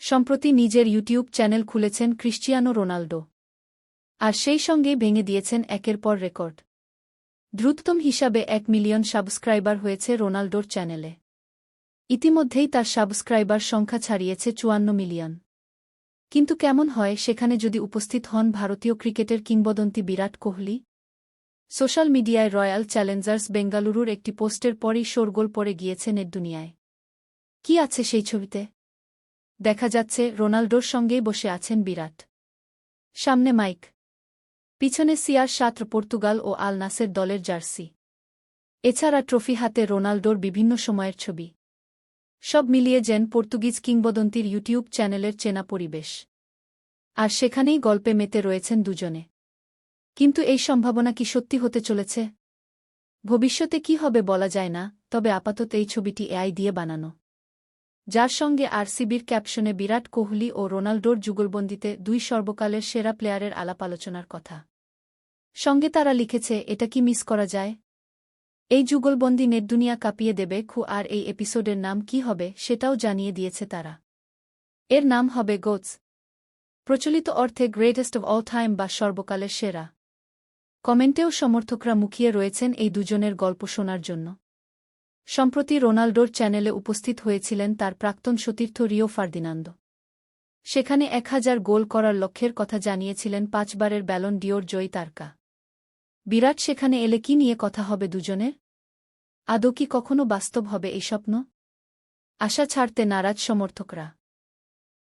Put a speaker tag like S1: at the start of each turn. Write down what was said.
S1: সম্প্রতি নিজের YouTube channel খুলেছেন ক্রিশ্চিয়ানো রোনাল্ডো আর সেই সঙ্গেই ভেঙে দিয়েছেন একের পর রেকর্ড। দ্রুততম হিসাবে এক মিলিয়ন সাবস্ক্রাইবার হয়েছে রোনাল্ডোর চ্যানেলে। ইতিমধ্যেই তার সাবস্ক্রাইবার সংখ্যা ছাড়িয়েছে চুয়ান্ন মিলিয়ন। কিন্তু কেমন হয় সেখানে যদি উপস্থিত হন ভারতীয় ক্রিকেটের কিংবদন্তি বিরাট কোহলি? সোশ্যাল মিডিয়ায় রয়্যাল চ্যালেঞ্জার্স বেঙ্গালুরুর একটি পোস্টের পরই শোরগোল পড়ে গিয়েছে নেট দুনিয়ায়। কি আছে সেই ছবিতে? দেখা যাচ্ছে রোনাল্ডোর সঙ্গেই বসে আছেন বিরাট। সামনে মাইক। পিছনে সিয়ার সাত্র পর্তুগাল ও আল নাসের দলের জার্সি। এছাড়া ট্রফি হাতে রোনাল্ডোর বিভিন্ন সময়ের ছবি। সব মিলিয়ে যেন পর্তুগিজ কিংবদন্তির ইউটিউব চ্যানেলের চেনা পরিবেশ। আর সেখানেই গল্পে মেতে রয়েছেন দুজনে। কিন্তু এই সম্ভাবনা কি সত্যি হতে চলেছে? ভবিষ্যতে কি হবে বলা যায় না, তবে আপাতত এই ছবিটি এআই দিয়ে বানানো। যার সঙ্গে আরসিবির ক্যাপশনে বিরাট কোহলি ও রোনাল্ডোর যুগলবন্দিতে দুই সর্বকালের সেরা প্লেয়ারের আলাপ আলোচনার কথা। সঙ্গে তারা লিখেছে, এটা কি মিস করা যায়? এই যুগলবন্দি নেটদুনিয়া কাঁপিয়ে দেবে খু, আর এই এপিসোডের নাম কি হবে সেটাও জানিয়ে দিয়েছে তারা। এর নাম হবে গোটস। প্রচলিত অর্থে গ্রেটেস্ট অব অল টাইম বা সর্বকালের সেরা। কমেন্টেও সমর্থকরা মুখিয়ে রয়েছেন এই দুজনের গল্প শোনার জন্য। সম্প্রতি রোনাল্ডোর চ্যানেলে উপস্থিত হয়েছিলেন তার প্রাক্তন সতীর্থ রিও ফার্দিনান্দো। সেখানে এক হাজার গোল করার লক্ষ্যের কথা জানিয়েছিলেন পাঁচবারের ব্যালন ডিওর জয়ী তারকা। বিরাট সেখানে এলে কি নিয়ে কথা হবে দুজনের? আদৌ কি কখনো বাস্তব হবে এই স্বপ্ন? আশা ছাড়তে নারাজ সমর্থকরা।